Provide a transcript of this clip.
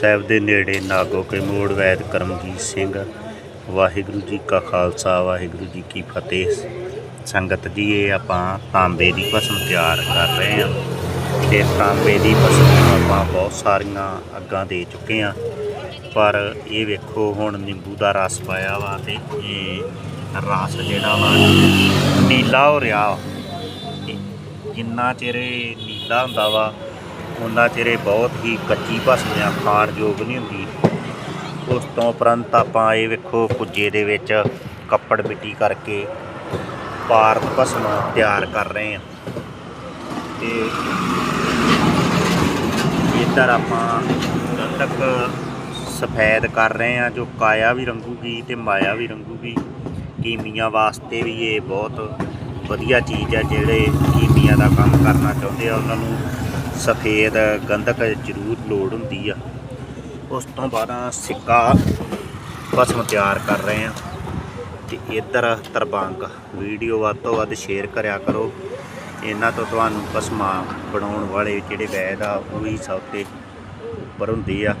ਸਾਹਿਬ ਦੇ ਨੇੜੇ ਨਾਗੋ ਕੇ ਮੋੜ ਵੈਦ ਕਰਮਜੀਤ ਸਿੰਘ। ਵਾਹਿਗੁਰੂ ਜੀ ਕਾ ਖਾਲਸਾ, ਵਾਹਿਗੁਰੂ ਜੀ ਕੀ ਫਤਿਹ। ਸੰਗਤ ਜੀ, ਇਹ ਆਪਾਂ ਤਾਂਬੇ ਦੀ ਭਸਮ ਤਿਆਰ ਕਰ ਰਹੇ ਹਾਂ। ਤੇ ਤਾਂਬੇ ਦੀ ਭਸਮ ਨੂੰ ਆਪਾਂ ਬਹੁਤ ਸਾਰੀਆਂ ਅੱਗਾਂ ਦੇ ਚੁੱਕੇ ਹਾਂ। ਪਰ ਇਹ ਵੇਖੋ, ਹੁਣ ਨਿੰਬੂ ਦਾ ਰਸ ਪਾਇਆ ਵਾ ਤੇ ਇਹ ਰਸ ਜਿਹੜਾ ਵਾ, ਨੀਲਾ ਹੋ ਰਿਹਾ ਵਾ। ਤੇ ਜਿੰਨਾ ਚਿਰ ਨੀਲਾ ਹੁੰਦਾ ਵਾ ਉਹਨਾਂ ਚਿਰ ਬਹੁਤ ਹੀ ਕੱਚੀ ਭਸਮ ਆ ਖਾਣ ਯੋਗ ਨਹੀਂ ਹੁੰਦੀ। ਉਸ ਤੋਂ ਉਪਰੰਤ ਆਪਾਂ ਇਹ ਵੇਖੋ ਕੁੱਜੇ ਦੇ ਵਿੱਚ ਕੱਪੜ ਮਿੱਟੀ ਕਰਕੇ ਪਾਰਕ ਭਸਮ ਤਿਆਰ ਕਰ ਰਹੇ ਹਾਂ। ਤੇ ਇੱਧਰ ਆਪਾਂ ਤੱਕ ਸਫੈਦ ਕਰ ਰਹੇ ਹਾਂ, ਜੋ ਕਾਇਆ ਵੀ ਰੰਗੂਗੀ ਤੇ ਮਾਇਆ ਵੀ ਰੰਗੂਗੀ। ਕੀਮੀਆਂ ਵਾਸਤੇ ਵੀ ਇਹ ਬਹੁਤ ਵਧੀਆ ਚੀਜ਼ ਹੈ, ਜਿਹੜੇ ਕੀਮੀਆਂ ਦਾ ਕੰਮ ਕਰਨਾ ਚਾਹੁੰਦੇ ਆ, ਉਹਨਾਂ ਨੂੰ ਸਫੇਦ ਗੰਧਕ ਜ਼ਰੂਰ ਲੋੜ ਹੁੰਦੀ ਆ। ਉਸ ਤੋਂ ਬਾਅਦ ਸਿੱਕਾ ਭਸਮ ਤਿਆਰ ਕਰ ਰਹੇ ਹਾਂ ਤੇ ਇੱਧਰ ਤਰਬੰਗ ਵੀਡੀਓ ਵੱਧ ਤੋਂ ਵੱਧ ਸ਼ੇਅਰ ਕਰਿਆ ਕਰੋ। ਇਹਨਾਂ ਤੋਂ ਤੁਹਾਨੂੰ ਭਸਮਾਂ ਬਣਾਉਣ ਵਾਲੇ ਜਿਹੜੇ ਵੈਦ ਆ, ਉਹੀ ਹੀ ਸਭ ਤੋਂ ਉੱਪਰ ਹੁੰਦੇ ਆ।